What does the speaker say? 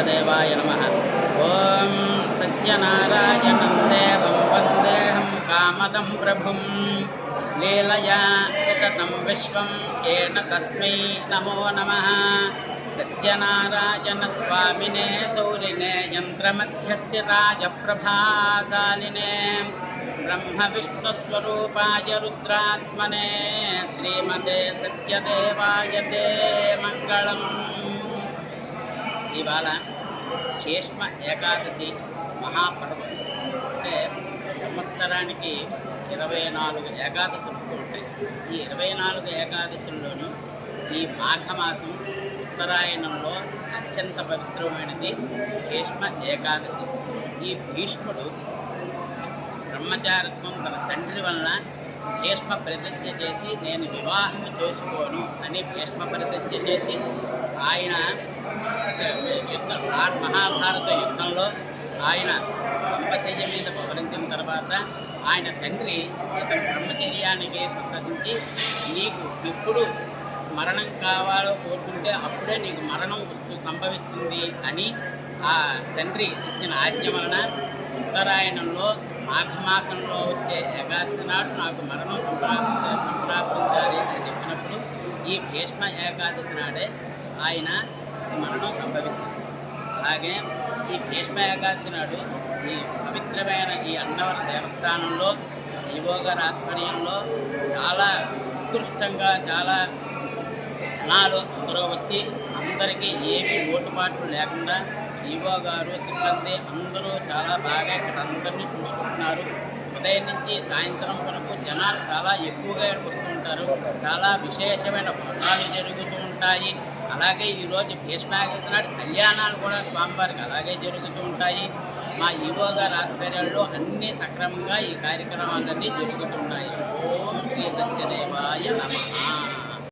సత్యదేవాయ నమ. ఓం సత్యనారాయణం దేవం వందేహం కామదం ప్రభుం. లీలయా వితతం విశ్వం ఏన తస్మై నమో నమః. సత్యనారాయణస్వామినే సౌరినే యంత్రమధ్యస్థితాయ ప్రభాశాలినే బ్రహ్మవిష్ణుస్వరూపాయ రుద్రాత్మనే శ్రీమతే సత్యదేవాయ తే మంగళం. ఇవాళ భీష్మ ఏకాదశి మహాపర్వం. అంటే సంవత్సరానికి ఇరవై నాలుగు ఏకాదశులు వస్తూ ఉంటాయి. ఈ ఇరవై నాలుగు ఏకాదశుల్లోనూ ఈ మాఘమాసం ఉత్తరాయణంలో అత్యంత పవిత్రమైనది భీష్మ ఏకాదశి. ఈ భీష్ముడు బ్రహ్మచారత్వం తన తండ్రి వలన భీష్మ ప్రతిజ్ఞ చేసి నేను వివాహం చేసుకోను అని భీష్మ ప్రతిజ్ఞ చేసి ఆయన యుద్ధ మహాభారత యుద్ధంలో ఆయన పంపశయ్య మీద పవరించిన తర్వాత ఆయన తండ్రి ఇతని బ్రహ్మచర్యానికి సందర్శించి నీకు ఎప్పుడు మరణం కావాలో కోరుకుంటే అప్పుడే నీకు మరణం వస్తు సంభవిస్తుంది అని ఆ తండ్రి ఇచ్చిన ఆజ్ఞ వలన ఉత్తరాయణంలో మాఘమాసంలో వచ్చే ఏకాదశి నాడు నాకు మరణం సంప్రా సంప్రాప్తించాలి అని చెప్పినప్పుడు ఈ భీష్మ ఏకాదశి నాడే ఆయన మరణం సంభవించింది. అలాగే ఈ భీష్మ ఏకాదశి నాడు ఈ పవిత్రమైన ఈ అన్నవర దేవస్థానంలో ఈవో ఆధ్వర్యంలో చాలా ఉత్కృష్టంగా చాలా జనాలు అందరూ వచ్చి అందరికీ ఏమీ లోటుపాట్లు లేకుండా ఈవో గారు సిబ్బంది అందరూ చాలా బాగా ఇక్కడ అందరినీ చూసుకుంటున్నారు. ఉదయం నుంచి సాయంత్రం వరకు జనాలు చాలా ఎక్కువగా ఇక్కడికి వస్తుంటారు చాలా విశేషమైన పనులు జరుగుతూ ఉంటాయి. అలాగే ఈరోజు భీష్మాగేశ్వర నాడు కళ్యాణాలు కూడా స్వామివారికి అలాగే జరుగుతూ ఉంటాయి. మా ఈవో గారి ఆధ్వర్యంలో అన్ని సక్రమంగా ఈ కార్యక్రమాలన్నీ జరుగుతున్నాయి ఓం శ్రీ సత్యదేవాయ నమః.